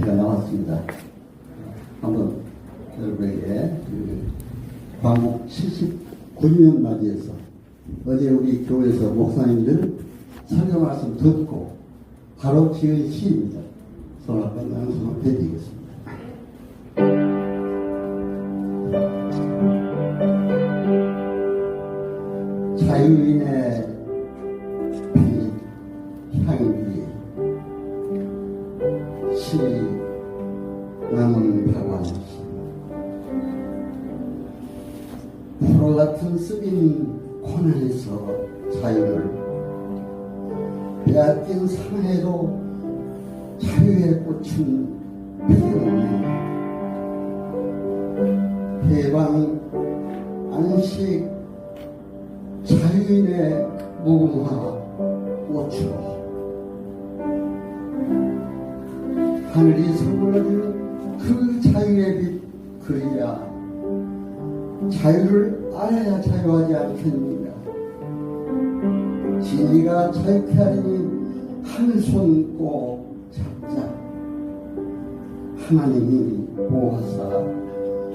제가 나왔습니다. 한번 여러분에게 그 광복 79주년 맞이해서 어제 우리 교회에서 목사님들 설교 말씀 듣고 바로 지은 시입니다. 손 한번 양손을 드리겠습니다. 시 남은 박완 프로 같은 쓰인 고난에서 자유를 빼앗긴 상해로 자유에 꽂힌 피용이 해방 안식 자유인의 무궁화 꽃으로 하늘이 선물해준 그 자유의 빛 그리야 자유를 알아야 자유하지 않겠느냐? 진리가 자유케 하리니 한 손 꼭 잡자. 하나님이 보호하사.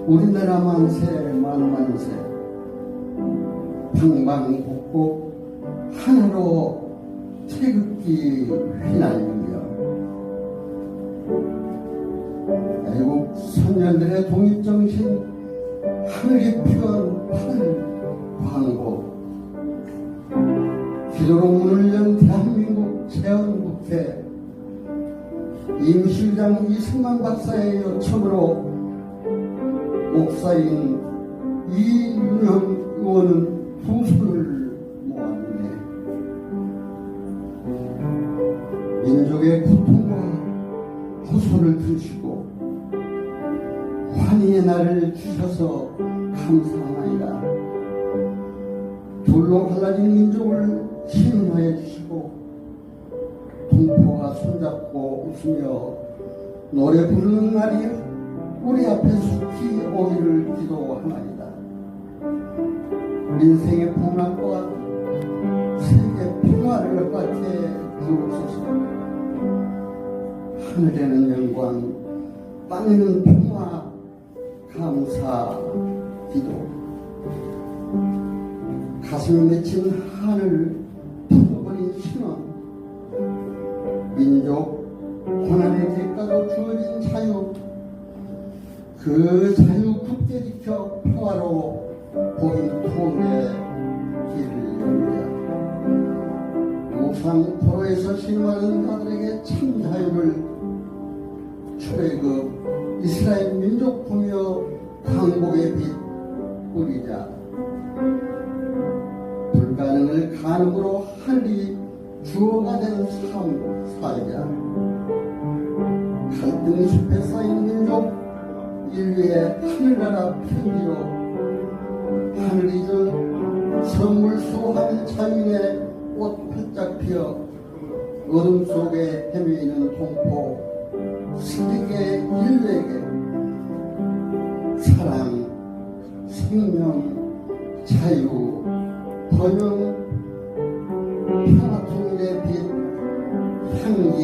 우리나라 만세 만만세. 방방곡곡 하나로 태극기 휘날리며 선열들의 독립정신 하늘이 피운 파를 광고 기도로 문을 연 대한민국 재헌국회 임실장 이승만 박사의 요청으로 목사인 이윤영 의원은 두 손을 모았네. 민족의 고통과 후손을 드시고 환희의 날을 주셔서 감사하나이다. 둘로 갈라진 민족을 신원하여 주시고 동포가 손잡고 웃으며 노래 부르는 날이 우리 앞에 속히 오기를 기도하나이다. 인생의 풍랑과 세계 평화를 같게 주옵소서. 하늘에는 영광, 땅에는 평화, 감사, 기도. 가슴에 맺힌 한을 풀어버린 신원, 민족 고난의 대가로 주어진 자유, 그 자유 굳게 지켜 평화로 복인 통의 길을 열자. 우상 포로에서 신음하는 자들에게 참 자유를 출애굽 이스라엘 민족 부며 광복의 빛 뿌리자. 불가능을 가능으로 하늘이 주어가 된삶 살자. 갈등 숲에 쌓인 민족 인류의 하늘나라 편지로 하늘이 준 선물 수호하는 자유의 꽃 활짝 피어 어둠 속에 헤매이는 동포 세계 인류에게 사랑, 생명, 자유, 번영, 평화 통일의 빛, 향기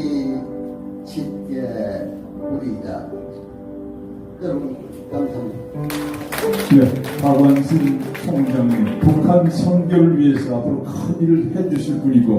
짙게 우리다. 여러분 감사합니다. 네, 박완순 총장님 북한 선교를 위해서 앞으로 큰 일을 해주실 분이고